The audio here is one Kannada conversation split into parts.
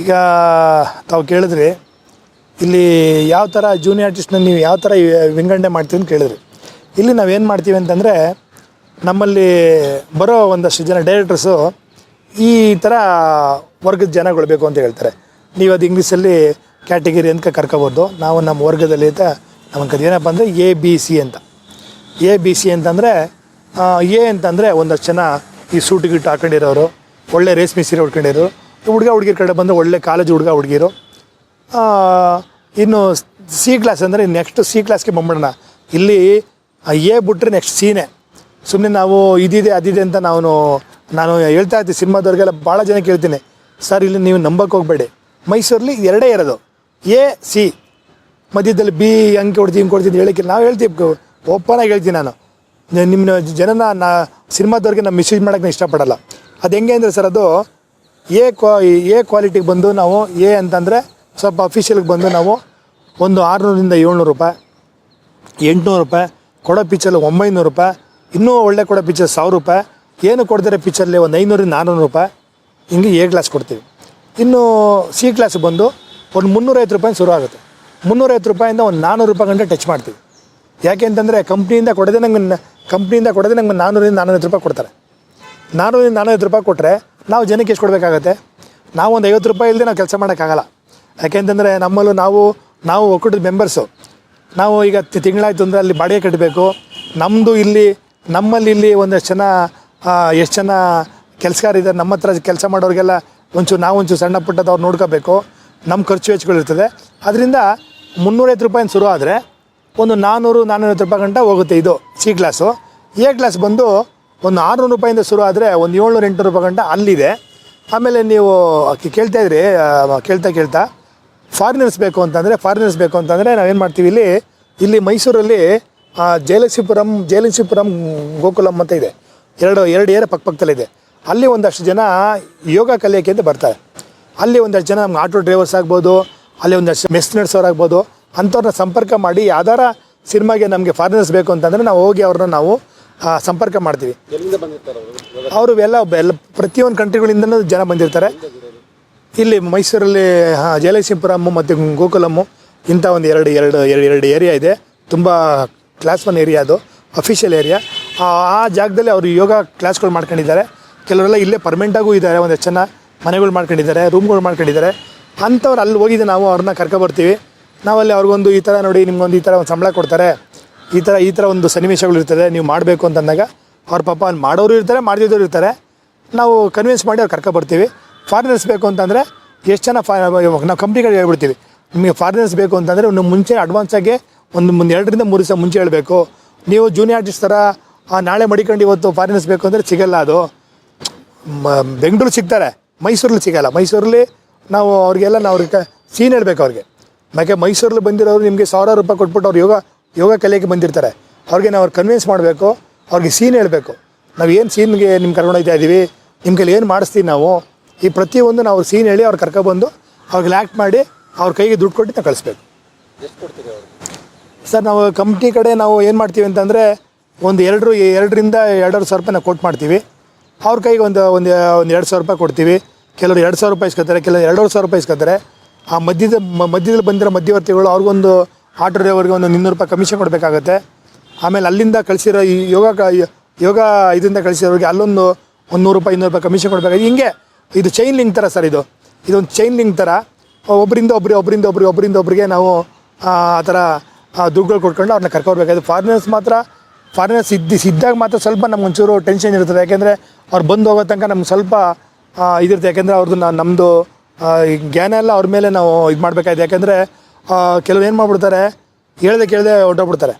ಈಗ ತಾವು ಕೇಳಿದ್ರಿ ಇಲ್ಲಿ ಯಾವ ಥರ ಜೂನಿಯರ್ ಆರ್ಟಿಸ್ಟ್ನ ನೀವು ಯಾವ ಥರ ವಿಂಗಡಣೆ ಮಾಡ್ತೀವಿ ಅಂತ ಕೇಳಿದ್ರಿ, ಇಲ್ಲಿ ನಾವೇನು ಮಾಡ್ತೀವಿ ಅಂತಂದರೆ ನಮ್ಮಲ್ಲಿ ಬರೋ ಒಂದಷ್ಟು ಜನ ಡೈರೆಕ್ಟರ್ಸು ಈ ಥರ ವರ್ಗದ ಜನಗಳು ಬೇಕು ಅಂತ ಹೇಳ್ತಾರೆ. ನೀವು ಅದು ಇಂಗ್ಲೀಷಲ್ಲಿ ಕ್ಯಾಟಗಿರಿ ಅಂತ ಕರ್ಕೋಬೋದು. ನಾವು ನಮ್ಮ ವರ್ಗದಲ್ಲಿ ಅಂತ ಕಡೆ ಏನಪ್ಪ ಅಂದರೆ ಎ ಬಿ ಸಿ ಅಂತ. ಎ ಬಿ ಸಿ ಅಂತಂದರೆ ಎ ಅಂತಂದರೆ ಒಂದಷ್ಟು ಜನ ಈ ಸೂಟ್ ಗಿಟ್ಟು ಹಾಕೊಂಡಿರೋರು, ಒಳ್ಳೆ ರೇಷ್ಮೆ ಸೀರೆ ಉಟ್ಕೊಂಡಿರೋರು ಹುಡುಗ ಹುಡುಗಿರ ಕಡೆ ಬಂದರೆ ಒಳ್ಳೆ ಕಾಲೇಜ್ ಹುಡುಗ ಹುಡುಗಿರು. ಇನ್ನು ಸಿ ಕ್ಲಾಸ್ ಅಂದರೆ ನೆಕ್ಸ್ಟ್ ಸಿ ಕ್ಲಾಸ್ಗೆ ಬಂದ್ಬಿಡೋಣ. ಇಲ್ಲಿ ಎ ಬಿಟ್ಟರೆ ನೆಕ್ಸ್ಟ್ ಸೀನೇ ಸುಮ್ಮನೆ ನಾವು ಇದಿದೆ, ಅದಿದೆ ಅಂತ ನಾನು ನಾನು ಹೇಳ್ತಾ ಇರ್ತೀನಿ ಸಿನಿಮಾದವ್ರಿಗೆಲ್ಲ ಭಾಳ ಜನ ಕೇಳ್ತೀನಿ. ಸರ್, ಇಲ್ಲಿ ನೀವು ನಂಬಕ್ಕೆ ಹೋಗಬೇಡಿ. ಮೈಸೂರಲ್ಲಿ ಎರಡೇ ಇರೋದು. ಎ ಸಿ ಮಧ್ಯದಲ್ಲಿ ಬಿ ಹಂಗೆ ಕೊಡ್ತೀವಿ ಹಿಂಗೆ ಕೊಡ್ತೀನಿ ಹೇಳಕ್ಕೆ ನಾವು ಹೇಳ್ತೀವಿ. ಓಪನಾಗಿ ಹೇಳ್ತೀನಿ ನಾನು. ನಿಮ್ಮ ಜನನ ನಾ, ಸಿನಿಮಾದವ್ರಿಗೆ ನಾನು ಮಿಸ್ಯೂಸ್ ಮಾಡೋಕ್ಕೆ ನಾನು ಇಷ್ಟಪಡಲ್ಲ. ಅದು ಹೆಂಗೆ ಅಂದರೆ ಸರ್ ಅದು ಎ ಕ್ವಾ ಎ ಕ್ವಾಲಿಟಿಗೆ ಬಂದು ನಾವು ಎ ಅಂತಂದರೆ ಸ್ವಲ್ಪ ಅಫಿಷಿಯಲ್ಗೆ ಬಂದು ನಾವು ಒಂದು ಆರುನೂರಿಂದ ಏಳ್ನೂರು ರೂಪಾಯಿ, ಎಂಟುನೂರು ರೂಪಾಯಿ, ಕೊಡೋ ಪಿಚ್ಚಲ್ಲಿ ಒಂಬೈನೂರು ರೂಪಾಯಿ, ಇನ್ನೂ ಒಳ್ಳೆ ಕೊಡೋ ಪಿಚ್ಚರ್ ಸಾವಿರ ರೂಪಾಯಿ, ಏನು ಕೊಡ್ತಾರೆ ಪಿಚ್ಚಲ್ಲಿ ಒಂದು ಐನೂರಿಂದ ನಾನ್ನೂರು ರೂಪಾಯಿ, ಹಿಂಗೆ ಎ ಕ್ಲಾಸ್ ಕೊಡ್ತೀವಿ. ಇನ್ನು ಸಿ ಕ್ಲಾಸ್ ಬಂದು ಒಂದು ಮುನ್ನೂರೈವತ್ತು ರೂಪಾಯಿ ಶುರು ಆಗುತ್ತೆ. ಮುನ್ನೂರೈವತ್ತು ರೂಪಾಯಿಂದ ಒಂದು ನಾನ್ನೂರು ರೂಪಾಯಿ ಗಂಟೆ ಟಚ್ ಮಾಡ್ತೀವಿ. ಯಾಕೆ ಅಂತಂದರೆ ಕಂಪ್ನಿಯಿಂದ ಕೊಡದೆ ನಂಗೆ ಕಂಪ್ನಿಯಿಂದ ಕೊಡದೆ ನಂಗೆ ನಾನ್ನೂರಿಂದ ನಾನ್ನೂರೈವತ್ತು ರೂಪಾಯಿ ಕೊಡ್ತಾರೆ. ನಾನ್ನೂರಿಂದ ನಾನ್ನೂರೈವತ್ತು ರೂಪಾಯಿ ಕೊಟ್ಟರೆ ನಾವು ಜನಕ್ಕೆ ಎಷ್ಟು ಕೊಡಬೇಕಾಗತ್ತೆ? ನಾವು ಒಂದು ಐವತ್ತು ರೂಪಾಯಿ ಇಲ್ಲದೆ ನಾವು ಕೆಲಸ ಮಾಡೋಕ್ಕಾಗಲ್ಲ. ಯಾಕೆಂತಂದರೆ ನಮ್ಮಲ್ಲೂ ನಾವು ನಾವು ಒಕ್ಕೂಟದ ಮೆಂಬರ್ಸು ನಾವು ಈಗ ತಿಂಗಳಾಯ್ತು ಅಂದರೆ ಅಲ್ಲಿ ಬಾಡಿಗೆ ಕಟ್ಟಬೇಕು. ನಮ್ಮದು ಇಲ್ಲಿ, ನಮ್ಮಲ್ಲಿ ಇಲ್ಲಿ ಒಂದಷ್ಟು ಜನ ಎಷ್ಟು ಜನ ಕೆಲಸಗಾರ ಇದ್ದಾರೆ, ನಮ್ಮ ಹತ್ರ ಕೆಲಸ ಮಾಡೋರಿಗೆಲ್ಲ ಒಂಚೂರು ನಾವು ಒಂಚೂರು ಸಣ್ಣ ಪುಟ್ಟದ ಅವ್ರು ನೋಡ್ಕೋಬೇಕು. ನಮ್ಮ ಖರ್ಚು ವೆಚ್ಚಗಳಿರ್ತದೆ ಅದರಿಂದ ಮುನ್ನೂರೈವತ್ತು ರೂಪಾಯಿ ಶುರು ಆದರೆ ಒಂದು ನಾನ್ನೂರು ನಾನ್ನೂರೈವತ್ತು ರೂಪಾಯಿ ಗಂಟ ಹೋಗುತ್ತೆ ಇದು, ಸಿ ಕ್ಲಾಸು. ಎ ಕ್ಲಾಸ್ ಬಂದು ಒಂದು ಆರುನೂರು ರೂಪಾಯಿಂದ ಶುರು ಆದರೆ ಒಂದು ಏಳ್ನೂರು ಎಂಟುನೂರು ರೂಪಾಯಿ ಗಂಟ ಅಲ್ಲಿದೆ. ಆಮೇಲೆ ನೀವು ಕೇಳ್ತಾ ಇದ್ರಿ ಕೇಳ್ತಾ ಕೇಳ್ತಾ ಫಾರಿನರ್ಸ್ ಬೇಕು ಅಂತಂದರೆ ಫಾರಿನರ್ಸ್ ಬೇಕು ಅಂತಂದರೆ ನಾವೇನು ಮಾಡ್ತೀವಿ ಇಲ್ಲಿ ಇಲ್ಲಿ ಮೈಸೂರಲ್ಲಿ ಜಯಲಕ್ಷ್ಮೀಪುರಂ ಜಯಲಕ್ಷ್ಮೀಪುರಂ ಗೋಕುಲಂ ಅಂತ ಇದೆ. ಎರಡು ಎರಡು ಏರ ಪಕ್ಕಪಕ್ಕದಲ್ಲಿದೆ ಅಲ್ಲಿ ಒಂದಷ್ಟು ಜನ ಯೋಗ ಕಲಿಯೋಕೆ ಅಂತ ಬರ್ತಾರೆ. ಅಲ್ಲಿ ಒಂದಷ್ಟು ಜನ ನಮ್ಗೆ ಆಟೋ ಡ್ರೈವರ್ಸ್ ಆಗ್ಬೋದು, ಅಲ್ಲಿ ಒಂದಷ್ಟು ಮೆಸ್ ನಡೆಸೋರಾಗ್ಬೋದು ಅಂಥವ್ರನ್ನ ಸಂಪರ್ಕ ಮಾಡಿ, ಯಾವ್ದಾರ ಸಿನಿಮಾಗೆ ನಮಗೆ ಫಾರಿನರ್ಸ್ ಬೇಕು ಅಂತಂದರೆ ನಾವು ಹೋಗಿ ಅವ್ರನ್ನ ನಾವು ಸಂಪರ್ಕ ಮಾಡ್ತೀವಿ. ಅವರು? ಎಲ್ಲ ಎಲ್ಲ ಪ್ರತಿಯೊಂದು ಕಂಟ್ರಿಗಳಿಂದನೂ ಜನ ಬಂದಿರ್ತಾರೆ. ಇಲ್ಲಿ ಮೈಸೂರಲ್ಲಿ ಹಾಂ ಜಯಲಕ್ಷ್ಮೀಪುರಮ್ಮು ಮತ್ತು ಗೋಕುಲಮ್ಮು ಇಂಥ ಒಂದು ಎರಡು ಎರಡು ಎರಡು ಎರಡು ಏರಿಯಾ ಇದೆ. ತುಂಬ ಕ್ಲಾಸ್ ಒನ್ ಏರಿಯಾ ಅದು ಅಫಿಷಿಯಲ್ ಏರಿಯಾ ಆ ಆ ಜಾಗದಲ್ಲಿ ಅವರು ಯೋಗ ಕ್ಲಾಸ್ಗಳು ಮಾಡ್ಕೊಂಡಿದ್ದಾರೆ. ಕೆಲವರೆಲ್ಲ ಇಲ್ಲೇ ಪರ್ಮನೆಂಟಾಗೂ ಇದ್ದಾರೆ ಒಂದಷ್ಟು ಜನ ಮನೆಗಳು ಮಾಡ್ಕೊಂಡಿದ್ದಾರೆ ರೂಮ್ಗಳು ಮಾಡ್ಕೊಂಡಿದ್ದಾರೆ. ಅಂಥವ್ರು ಅಲ್ಲಿ ಹೋಗಿದ್ದೆ ನಾವು ಅವ್ರನ್ನ ಕರ್ಕೊಬರ್ತೀವಿ ನಾವಲ್ಲಿ ಅವ್ರಿಗೊಂದು ಈ ಥರ ನೋಡಿ ನಿಮ್ಗೊಂದು ಈ ಥರ ಒಂದು ಸಂಬಳ ಕೊಡ್ತಾರೆ. ಈ ಥರ ಈ ಥರ ಒಂದು ಸನ್ನಿವೇಶಗಳು ಇರ್ತದೆ, ನೀವು ಮಾಡಬೇಕು ಅಂತಂದಾಗ ಅವ್ರ ಪಾಪ ಮಾಡೋರು ಇರ್ತಾರೆ, ಮಾಡದಿದ್ದವ್ರು ಇರ್ತಾರೆ. ನಾವು ಕನ್ವಿನ್ಸ್ ಮಾಡಿ ಅವ್ರು ಕರ್ಕೊಬರ್ತೀವಿ. ಫಾರಿನರ್ಸ್ ಬೇಕು ಅಂತಂದರೆ ಎಷ್ಟು ಜನ ಫಾ ನಾವು ಕಂಪ್ನಿಗಳಿಗೆ ಹೇಳ್ಬಿಡ್ತೀವಿ. ನಿಮಗೆ ಫಾರಿನರ್ಸ್ ಬೇಕು ಅಂತಂದರೆ ಒಂದು ಮುಂಚೆ ಅಡ್ವಾನ್ಸಾಗಿ ಒಂದು ಮುಂದೆ ಎರಡರಿಂದ ಮೂರು ದಿವಸ ಮುಂಚೆ ಹೇಳಬೇಕು. ನೀವು ಜೂನಿಯರ್ ಆರ್ಟಿಸ್ಟ್ ಥರ ನಾಳೆ ಮಡಿಕೊಂಡು ಇವತ್ತು ಫಾರಿನರ್ಸ್ ಬೇಕು ಅಂದರೆ ಸಿಗಲ್ಲ ಅದು. ಬೆಂಗಳೂರು ಸಿಗ್ತಾರೆ. ಮೈಸೂರಲ್ಲಿ ಸಿಗಲ್ಲ. ಮೈಸೂರಲ್ಲಿ ನಾವು ಅವ್ರಿಗೆಲ್ಲ ನಾವು ಅವ್ರಿಗೆ ಸೀನ್ ಹೇಳಬೇಕು ಅವ್ರಿಗೆ. ಯಾಕೆ ಮೈಸೂರಲ್ಲಿ ಬಂದಿರೋರು ನಿಮಗೆ ಸಾವಿರಾರು ರೂಪಾಯಿ ಕೊಟ್ಬಿಟ್ಟು ಅವ್ರು ಯೋಗ ಯೋಗ ಕಲಿಯೋಕ್ಕೆ ಬಂದಿರ್ತಾರೆ. ಅವ್ರಿಗೆ ನಾವು ಅವ್ರು ಕನ್ವಿನ್ಸ್ ಮಾಡಬೇಕು, ಅವ್ರಿಗೆ ಸೀನ್ ಹೇಳಬೇಕು. ನಾವು ಏನು ಸೀನ್ಗೆ ನಿಮ್ಗೆ ಕರ್ಕೊಂಡೋಗ್ತಾ ಇದ್ದೀವಿ ನಿಮ್ಮ ಕೈಲಿ ಏನು ಮಾಡಿಸ್ತೀವಿ ನಾವು, ಈ ಪ್ರತಿಯೊಂದು ನಾವು ಸೀನ್ ಹೇಳಿ ಅವ್ರು ಕರ್ಕೊಬಂದು ಅವ್ರಿಗೆ ಆ್ಯಕ್ಟ್ ಮಾಡಿ ಅವ್ರ ಕೈಗೆ ದುಡ್ಡು ಕೊಟ್ಟು ನಾವು ಕಳಿಸ್ಬೇಕು. ಸರ್, ನಾವು ಕಂಪ್ನಿ ಕಡೆ ನಾವು ಏನು ಮಾಡ್ತೀವಿ ಅಂತಂದರೆ ಒಂದು ಎರಡು ಎರಡರಿಂದ ಎರಡೂವರೆ ಸಾವಿರ ರೂಪಾಯಿ ನಾವು ಕೊಟ್ಟು ಮಾಡ್ತೀವಿ. ಅವ್ರ ಕೈಗೆ ಒಂದು ಒಂದು ಒಂದು ಎರಡು ಸಾವಿರ ರೂಪಾಯಿ ಕೊಡ್ತೀವಿ. ಕೆಲವರು ಎರಡು ಸಾವಿರ ರೂಪಾಯಿ ಇಸ್ಕೊತಾರೆ, ಕೆಲವರು ಎರಡೂವರೆ ಸಾವಿರ ರೂಪಾಯಿ ಇಸ್ಕೊತಾರೆ. ಆ ಮಧ್ಯದ ಮಧ್ಯದಲ್ಲಿ ಬಂದಿರೋ ಮಧ್ಯವರ್ತಿಗಳು ಅವ್ರಿಗೊಂದು ಆಟೋ ಡ್ರೈವರ್ಗೆ ಒಂದು ಇನ್ನೂರು ರೂಪಾಯಿ ಕಮಿಷನ್ ಕೊಡಬೇಕಾಗತ್ತೆ. ಆಮೇಲೆ ಅಲ್ಲಿಂದ ಕಳಿಸಿರೋ ಈ ಯೋಗ ಯೋಗ ಇದರಿಂದ ಕಳಿಸಿರೋರಿಗೆ ಅಲ್ಲೊಂದು ಒಂದು ನೂರು ರೂಪಾಯಿ, ಇನ್ನೂರು ರೂಪಾಯಿ ಕಮಿಷನ್ ಕೊಡಬೇಕಾಗಿ ಹಿಂಗೆ, ಇದು ಚೈನ್ ಲಿಂಕ್ ಥರ ಸರ್ ಇದು. ಇದೊಂದು ಚೈನ್ ಲಿಂಕ್ ಥರ ಒಬ್ಬರಿಂದ ಒಬ್ಬರಿಗೆ ಒಬ್ಬರಿಂದ ಒಬ್ಬರಿಗೆ ಒಬ್ಬರಿಂದ ಒಬ್ಬರಿಗೆ ನಾವು, ಆ ಥರ ದುಡ್ಡುಗಳು ಕೊಟ್ಕೊಂಡು ಅವ್ರನ್ನ ಕರ್ಕೊಡ್ಬೇಕಾಯ್ತು ಫಾರಿನರ್ಸ್ ಮಾತ್ರ ಫಾರಿನರ್ಸ್ ಇದ್ದು, ಇದ್ದಾಗ ಮಾತ್ರ ಸ್ವಲ್ಪ ನಮ್ಗೆ ಒಂಚೂರು ಟೆನ್ಷನ್ ಇರ್ತದೆ. ಯಾಕೆಂದರೆ ಅವ್ರು ಬಂದು ಹೋಗೋ ತನಕ ನಮ್ಗೆ ಸ್ವಲ್ಪ ಇದಿರ್ತದೆ. ಯಾಕೆಂದರೆ ಅವ್ರದ್ದು ನಮ್ಮದು ಜ್ಞಾನ ಎಲ್ಲ ಅವ್ರ ಮೇಲೆ ನಾವು ಇದು ಮಾಡಬೇಕಾಯ್ತು ಯಾಕೆಂದರೆ ಕೆಲವ್ರು ಏನು ಮಾಡ್ಬಿಡ್ತಾರೆ? ಹೇಳ್ದೆ ಕೇಳದೆ ಹೊಂಟೋಗ್ಬಿಡ್ತಾರೆ.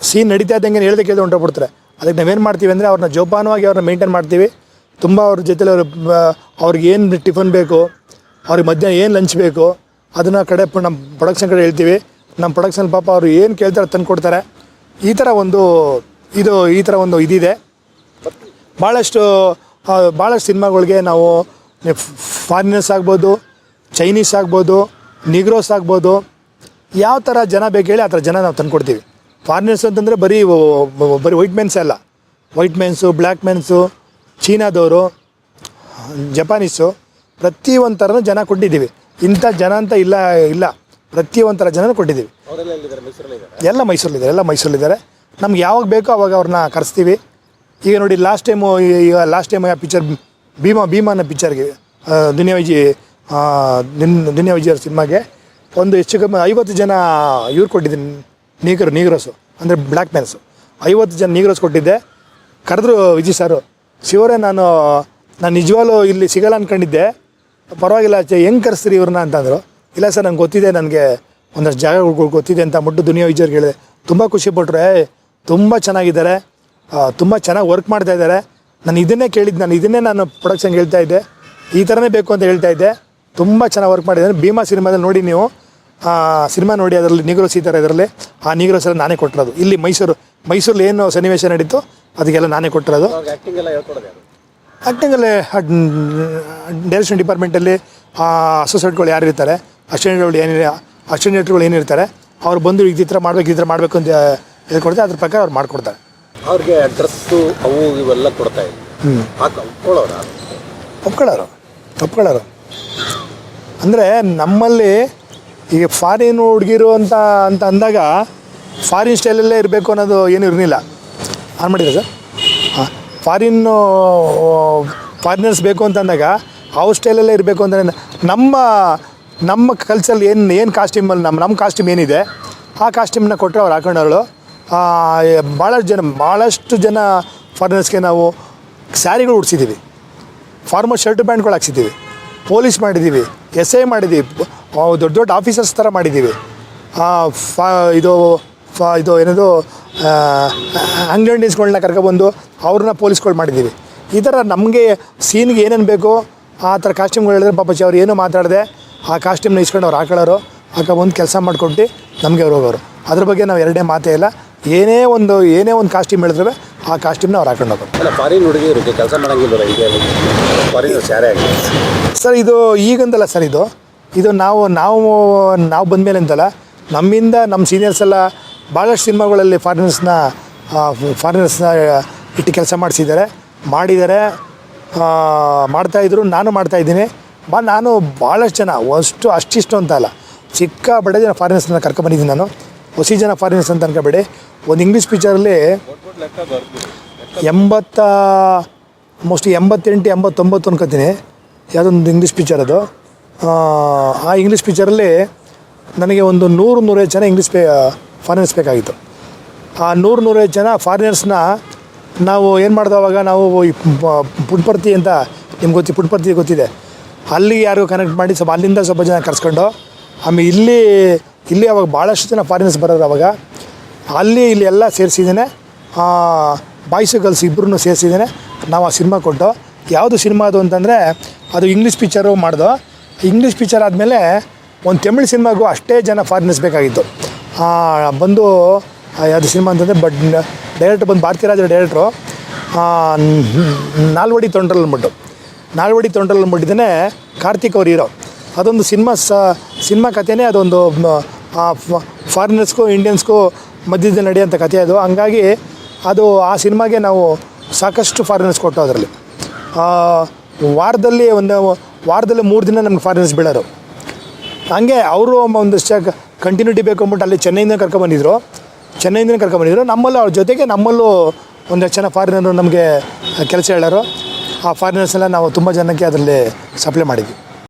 ಸೀನ್ ನಡೀತಾ ಇದ್ದಂಗೆ ಹೇಳ್ದೆ ಕೇಳ್ದೆ ಹೊಂಟೋಗ್ಬಿಡ್ತಾರೆ. ಅದಕ್ಕೆ ನಾವೇನು ಮಾಡ್ತೀವಿ ಅಂದರೆ ಅವ್ರನ್ನ ಜೋಪಾನವಾಗಿ ಅವ್ರನ್ನ ಮೇಂಟೈನ್ ಮಾಡ್ತೀವಿ. ತುಂಬ ಅವ್ರ ಜೊತೆಲಿ ಅವ್ರ ಅವ್ರಿಗೆ ಏನು ಟಿಫನ್ ಬೇಕು, ಅವ್ರಿಗೆ ಮಧ್ಯಾಹ್ನ ಏನು ಲಂಚ್ ಬೇಕು, ಅದನ್ನು ಕಡೆ ನಮ್ಮ ಪ್ರೊಡಕ್ಷನ್ ಕಡೆ ಹೇಳ್ತೀವಿ. ನಮ್ಮ ಪ್ರೊಡಕ್ಷನ್ ಪಾಪ ಅವರು ಏನು ಕೇಳ್ತಾರೆ ತಂದು ಕೊಡ್ತಾರೆ. ಈ ಥರ ಒಂದು, ಇದು, ಈ ಥರ ಒಂದು ಇದಿದೆ. ಭಾಳಷ್ಟು ಭಾಳಷ್ಟು ಸಿನಿಮಾಗಳಿಗೆ ನಾವು ಫಾರಿನರ್ಸ್ ಆಗ್ಬೋದು ಚೈನೀಸ್ ಆಗ್ಬೋದು ನಿಗ್ರೋಸ್ ಆಗ್ಬೋದು. ಯಾವ ಥರ ಜನ ಬೇಕು ಹೇಳಿ ಆ ಥರ ಜನ ನಾವು ತಂದುಕೊಡ್ತೀವಿ. ಫಾರಿನರ್ಸ್ ಅಂತಂದರೆ ಬರೀ ಬರೀ ವೈಟ್ ಮೆನ್ಸೇ ಅಲ್ಲ. ವೈಟ್ ಮೆನ್ಸು ಬ್ಲ್ಯಾಕ್ ಮೆನ್ಸು ಚೀನಾದವರು ಜಪಾನೀಸು ಥರನೂ ಜನ ಕೊಟ್ಟಿದ್ದೀವಿ. ಇಂಥ ಜನ ಅಂತ ಇಲ್ಲ ಇಲ್ಲ. ಪ್ರತಿಯೊಂದು ಥರ ಜನನೂ ಕೊಟ್ಟಿದ್ದೀವಿ. ಎಲ್ಲ ಮೈಸೂರಲ್ಲಿದ್ದಾರೆ ಎಲ್ಲ ಮೈಸೂರಲ್ಲಿದ್ದಾರೆ. ನಮ್ಗೆ ಯಾವಾಗ ಬೇಕೋ ಅವಾಗ ಅವ್ರನ್ನ ಕರೆಸ್ತೀವಿ. ಈಗ ನೋಡಿ ಲಾಸ್ಟ್ ಟೈಮು ಈಗ ಲಾಸ್ಟ್ ಟೈಮ್ ಆ ಪಿಕ್ಚರ್ ಭೀಮಾ ಭೀಮಾ ಅನ್ನೋ ಪಿಕ್ಚರ್ಗೆ ದುನಿಯಾ ವಿಜಿ ದಿನ್- ದುನಿಯಾ ವಿಜಯ್ ಅವ್ರ ಸಿನಿಮಾಗೆ ಒಂದು ಹೆಚ್ಚು ಕಮ್ಮಿ ಐವತ್ತು ಜನ ಇವ್ರು ಕೊಟ್ಟಿದ್ದೀನಿ ನೀಗರು, ನೀಗ್ರೋಸು, ಅಂದರೆ ಬ್ಲ್ಯಾಕ್ ಮ್ಯಾನ್ಸು ಐವತ್ತು ಜನ ನೀಗ್ರೋಸ್ ಕೊಟ್ಟಿದ್ದೆ. ಕರೆದ್ರು ವಿಜಯ್ ಸಾರು ಶಿವರೇ, ನಾನು ನಾನು ನಿಜವಾಗ್ಲೂ ಇಲ್ಲಿ ಸಿಗಲ್ಲ ಅಂದ್ಕೊಂಡಿದ್ದೆ ಪರವಾಗಿಲ್ಲ ಹೆಂಗೆ ಕರೆಸ್ತೀರಿ ಇವ್ರನ್ನ? ಅಂತಂದರು. ಇಲ್ಲ ಸರ್ ನಂಗೆ ಗೊತ್ತಿದೆ, ನನಗೆ ಒಂದಷ್ಟು ಜಾಗಗಳು ಗೊತ್ತಿದೆ ಅಂತ ಮುಟ್ಟು ದುನಿಯಾ ವಿಜಯರ್ಗೆ ಹೇಳಿದೆ. ತುಂಬ ಖುಷಿಪಟ್ಟರು ತುಂಬ ಚೆನ್ನಾಗಿದ್ದಾರೆ. ತುಂಬ ಚೆನ್ನಾಗಿ ವರ್ಕ್ ಮಾಡ್ತಾ ಇದ್ದಾರೆ. ನಾನು ಇದನ್ನೇ ಕೇಳಿದ್ದು ನಾನು ಇದನ್ನೇ ನಾನು ಪ್ರೊಡಕ್ಷನ್ಗೆ ಹೇಳ್ತಾ ಇದ್ದೆ. ಈ ಥರನೇ ಬೇಕು ಅಂತ ಹೇಳ್ತಾ ಇದ್ದೆ. ತುಂಬ ಚೆನ್ನಾಗಿ ವರ್ಕ್ ಮಾಡಿದ್ದಾರೆ. ಭೀಮಾ ಸಿನಿಮಾದಲ್ಲಿ ನೋಡಿ ನೀವು. ಸಿನಿಮಾ ನೋಡಿ ಅದರಲ್ಲಿ ನೀಗ್ರೋಸ್ ಸೀತಾರೆ ಅದರಲ್ಲಿ. ಆ ನೀಗ್ರೋಸ್ ಎಲ್ಲ ನಾನೇ ಕೊಟ್ಟಿರೋದು. ಇಲ್ಲಿ ಮೈಸೂರು ಮೈಸೂರಲ್ಲಿ ಏನು ಸನ್ನಿವೇಶ ನಡೀತು ಅದಕ್ಕೆಲ್ಲ ನಾನೇ ಕೊಟ್ಟಿರೋದು. ಆ್ಯಕ್ಟಿಂಗಲ್ಲಿ ಡೈರೆಕ್ಷನ್ ಡಿಪಾರ್ಟ್ಮೆಂಟಲ್ಲಿ ಅಸೋಸಿಯೇಟ್ಗಳು ಯಾರು ಇರ್ತಾರೆ ಅಸ್ಟೆಂಟ್ಗಳು ಏನಿದೆ ಅಸ್ಟೆಂಟ್ಗಳು ಏನಿರ್ತಾರೆ ಅವ್ರು ಬಂದು ಈ ಥರ ಮಾಡ್ಬೇಕು ಈ ಥರ ಮಾಡಬೇಕು ಅಂತ ಹೇಳ್ಕೊಡ್ತಾರೆ. ಅದ್ರ ಪ್ರಕಾರ ಅವ್ರು ಮಾಡಿಕೊಡ್ತಾರೆ. ಅವ್ರಿಗೆ ಡ್ರೆಸ್ಸು ಅವು ಇವೆಲ್ಲ ಕೊಡ್ತಾ ಇದ್ದಾರೆ ಒಪ್ಕೊಳ್ಳೋರ? ಒಪ್ಕೊಳ್ಳೋರು. ಒಪ್ಕೊಳ್ಳೋರು. ಅಂದರೆ ನಮ್ಮಲ್ಲಿ ಈಗ ಫಾರಿನ್ ಹುಡುಗಿರು ಅಂತ ಅಂತ ಅಂದಾಗ ಫಾರಿನ್ ಸ್ಟೈಲಲ್ಲೇ ಇರಬೇಕು ಅನ್ನೋದು ಏನು ಇರಲಿಲ್ಲ. ಆನ್ ಮಾಡಿದ್ರೆ ಸರ್? ಹಾಂ ಫಾರಿನ್ನು ಫಾರಿನರ್ಸ್ ಬೇಕು ಅಂತ ಅಂದಾಗ ಅವ್ರ ಸ್ಟೈಲಲ್ಲೇ ಇರಬೇಕು ಅಂತ ನಮ್ಮ ನಮ್ಮ ಕಲ್ಚರ್ ಏನು ಏನು ಕಾಸ್ಟ್ಯೂಮಲ್ಲಿ ನಮ್ಮ ನಮ್ಮ ಕಾಸ್ಟ್ಯೂಮ್ ಏನಿದೆ, ಆ ಕಾಸ್ಟ್ಯೂಮ್ನ ಕೊಟ್ಟರೆ ಅವ್ರು ಹಾಕೊಂಡವಳು ಭಾಳಷ್ಟು ಜನ ಭಾಳಷ್ಟು ಜನ ಫಾರಿನರ್ಸ್ಗೆ ನಾವು ಸ್ಯಾರಿಗಳು ಉಡ್ಸಿದ್ದೀವಿ ಫಾರ್ಮರ್ ಶರ್ಟ್ ಪ್ಯಾಂಟ್ಗಳು ಹಾಕ್ಸಿದ್ದೀವಿ ಪೊಲೀಸ್ ಮಾಡಿದ್ದೀವಿ ಎಸ್ ಐ ಮಾಡಿದ್ದೀವಿ ದೊಡ್ಡ ದೊಡ್ಡ ಆಫೀಸರ್ಸ್ ಥರ ಮಾಡಿದ್ದೀವಿ. ಫಾ, ಇದು ಫಾ, ಇದು ಏನದು ಅಂಗಡಿಸ್ಗಳನ್ನ ಕರ್ಕೊಬಂದು ಅವ್ರನ್ನ ಪೊಲೀಸ್ಗಳು ಮಾಡಿದ್ದೀವಿ. ಈ ಥರ ನಮಗೆ ಸೀನ್ಗೆ ಏನೇನು ಬೇಕೋ ಆ ಥರ ಕಾಸ್ಟ್ಯೂಮ್ಗಳು ಹೇಳಿದ್ರೆ ಪಾಪಚಿ ಅವ್ರು ಏನೂ ಮಾತಾಡದೆ, ಆ ಕಾಸ್ಟ್ಯೂಮ್ನ ಇಸ್ಕೊಂಡು ಅವ್ರು ಹಾಕೊಳ್ಳೋರು ಹಾಕೊಬಂದು ಕೆಲಸ ಮಾಡಿಕೊಟ್ಟು ನಮಗೆ ಅವ್ರು ಹೋಗೋರು. ಅದ್ರ ಬಗ್ಗೆ ನಾವು ಎರಡೇ ಮಾತೇ ಇಲ್ಲ. ಏನೇ ಒಂದು ಏನೇ ಒಂದು ಕಾಸ್ಟ್ಯೂಮ್ ಹೇಳಿದ್ರೆ ಆ ಕಾಸ್ಟ್ಯೂಮ್ನ ಅವ್ರು ಹಾಕೊಂಡು ಹೋಗೋದು. ಅಲ್ಲ ಫಾರಿನ್ ಹುಡುಗಿಯರಿಗೆ ಕೆಲಸ ಮಾಡೋಂಗಿಲ್ಲ ಇಂಡಿಯಾದಲ್ಲಿ ಫಾರಿನರ್ಸ್ ಯಾರೇ ಆಗಲಿ ಸರ್ ಇದು ಈಗಂದಲ್ಲ ಸರ್ ಇದು. ಇದು ನಾವು ನಾವು ನಾವು ಬಂದಮೇಲೆ ಅಂತಲ್ಲ ನಮ್ಮಿಂದ ನಮ್ಮ ಸೀನಿಯರ್ಸ್ ಎಲ್ಲ ಭಾಳಷ್ಟು ಸಿನಿಮಾಗಳಲ್ಲಿ ಫಾರಿನರ್ಸ್ನ ಫಾರಿನರ್ಸ್ನ ಇಟ್ಟು ಕೆಲಸ ಮಾಡಿಸಿದ್ದಾರೆ ಮಾಡಿದ್ದಾರೆ ಮಾಡ್ತಾಯಿದ್ರು ನಾನು ಮಾಡ್ತಾಯಿದ್ದೀನಿ ಬಾ ನಾನು ಭಾಳಷ್ಟು ಜನ ಅಷ್ಟು ಅಷ್ಟಿಷ್ಟು ಅಂತ ಅಲ್ಲ ಚಿಕ್ಕ ಬಡ ಜನ ಫಾರಿನರ್ಸ್ನ ಕರ್ಕೊಂಬಂದಿದ್ದೀನಿ ನಾನು. ಹೊಸಿ ಜನ ಫಾರಿನರ್ಸ್ ಅಂತ ಅನ್ಕೋಬೇಡಿ. ಒಂದು ಇಂಗ್ಲೀಷ್ ಪಿಕ್ಚರಲ್ಲಿ ಎಂಬತ್ತ ಮೋಸ್ಟ್ಲಿ ಎಂಬತ್ತೆಂಟು ಎಂಬತ್ತೊಂಬತ್ತು ಅನ್ಕೋತೀನಿ. ಯಾವುದೊಂದು ಇಂಗ್ಲೀಷ್ ಪಿಕ್ಚರ್ ಅದು. ಆ, ಇಂಗ್ಲೀಷ್ ಪಿಕ್ಚರಲ್ಲಿ ನನಗೆ ಒಂದು ನೂರು ನೂರೈದು ಜನ ಇಂಗ್ಲೀಷ್ ಪೇ ಫಾರಿನರ್ಸ್ ಬೇಕಾಗಿತ್ತು. ಆ ನೂರು ನೂರೈವತ್ತು ಜನ ಫಾರಿನರ್ಸ್ನ ನಾವು ಏನು ಮಾಡ್ದೆ ಅವಾಗ ನಾವು ಪುಟ್ಪರ್ತಿ ಅಂತ ನಿಮ್ಗೆ ಗೊತ್ತಿ ಪುಟ್ಪರ್ತಿ ಗೊತ್ತಿದೆ. ಅಲ್ಲಿ ಯಾರು ಕನೆಕ್ಟ್ ಮಾಡಿ ಸ್ವಲ್ಪ ಅಲ್ಲಿಂದ ಸ್ವಲ್ಪ ಜನ ಕರ್ಸ್ಕೊಂಡು ಆಮೇಲೆ ಇಲ್ಲಿ ಇಲ್ಲಿ ಅವಾಗ ಭಾಳಷ್ಟು ಜನ ಫಾರಿನರ್ಸ್ ಬರೋದು ಅವಾಗ. ಅಲ್ಲಿ ಇಲ್ಲಿ ಎಲ್ಲ ಸೇರಿಸಿದ್ದೇನೆ. ಬಾಯ್ಸು ಗರ್ಲ್ಸ್ ಇಬ್ಬರೂ ಸೇರಿಸಿದ್ದೇನೆ. ನಾವು ಆ ಸಿನಿಮಾ ಕೊಟ್ಟು ಯಾವುದು ಸಿನಿಮಾ ಅದು ಅಂತಂದರೆ, ಅದು ಇಂಗ್ಲೀಷ್ ಪಿಕ್ಚರು ಮಾಡಿದೋ. ಇಂಗ್ಲೀಷ್ ಪಿಕ್ಚರ್ ಆದಮೇಲೆ ಒಂದು ತಮಿಳು ಸಿನಿಮಾಗೂ ಅಷ್ಟೇ ಜನ ಫಾರಿನರ್ಸ್ ಬೇಕಾಗಿತ್ತು. ಬಂದು ಯಾವುದು ಸಿನಿಮಾ ಅಂತಂದರೆ ಬಟ್ ಡೈರೆಕ್ಟ್ರ್ ಬಂದು ಭಾರತೀರಾಜ ಡೈರೆಕ್ಟ್ರು ನಾಲ್ವಡಿ ತೊಂಡ್ರಲ್ಲಿ ಅಂದ್ಬಿಟ್ಟು. ನಾಲ್ವಡಿ ತೊಂಡ್ರಲ್ಲಿ ಅಂದ್ಬಿಟ್ಟಿದ್ದೇನೆ, ಕಾರ್ತಿಕ್ ಅವ್ರು ಹೀರೋ ಅದೊಂದು ಸಿನಿಮಾ ಸಿನಿಮಾ ಕಥೆನೇ ಅದೊಂದು ಫಾರಿನರ್ಸ್ಗೂ ಇಂಡಿಯನ್ಸ್ಗೂ ಮಧ್ಯದಲ್ಲಿ ನಡೆಯುವಂಥ ಕಥೆ ಅದು. ಹಂಗಾಗಿ ಅದು ಆ ಸಿನಿಮಾಗೆ ನಾವು ಸಾಕಷ್ಟು ಫಾರಿನರ್ಸ್ ಕೊಟ್ಟು ಅದರಲ್ಲಿ. ವಾರದಲ್ಲಿ ಒಂದು ವಾರದಲ್ಲಿ ಮೂರು ದಿನ ನಮ್ಗೆ ಫಾರಿನರ್ಸ್ ಬೀಳೋರು. ಹಂಗೆ ಅವರು ಒಂದು ಕಂಟಿನ್ಯೂಟಿ ಬೇಕು ಅಂದ್ಬಿಟ್ಟು ಅಲ್ಲಿ ಚೆನ್ನೈಯಿಂದ ಕರ್ಕೊಂಬಂದಿದ್ರು ಚೆನ್ನೈಯಿಂದ ಕರ್ಕೊಂಬಂದಿದ್ರು ನಮ್ಮಲ್ಲೂ ಅವ್ರ ಜೊತೆಗೆ ನಮ್ಮಲ್ಲೂ ಒಂದಷ್ಟು ಜನ ಫಾರಿನರು ನಮಗೆ ಕೆಲಸ ಹೇಳೋರು. ಆ ಫಾರಿನರ್ಸ್ ಎಲ್ಲ ನಾವು ತುಂಬ ಜನಕ್ಕೆ ಅದರಲ್ಲಿ ಸಪ್ಲೈ ಮಾಡಿದ್ವಿ.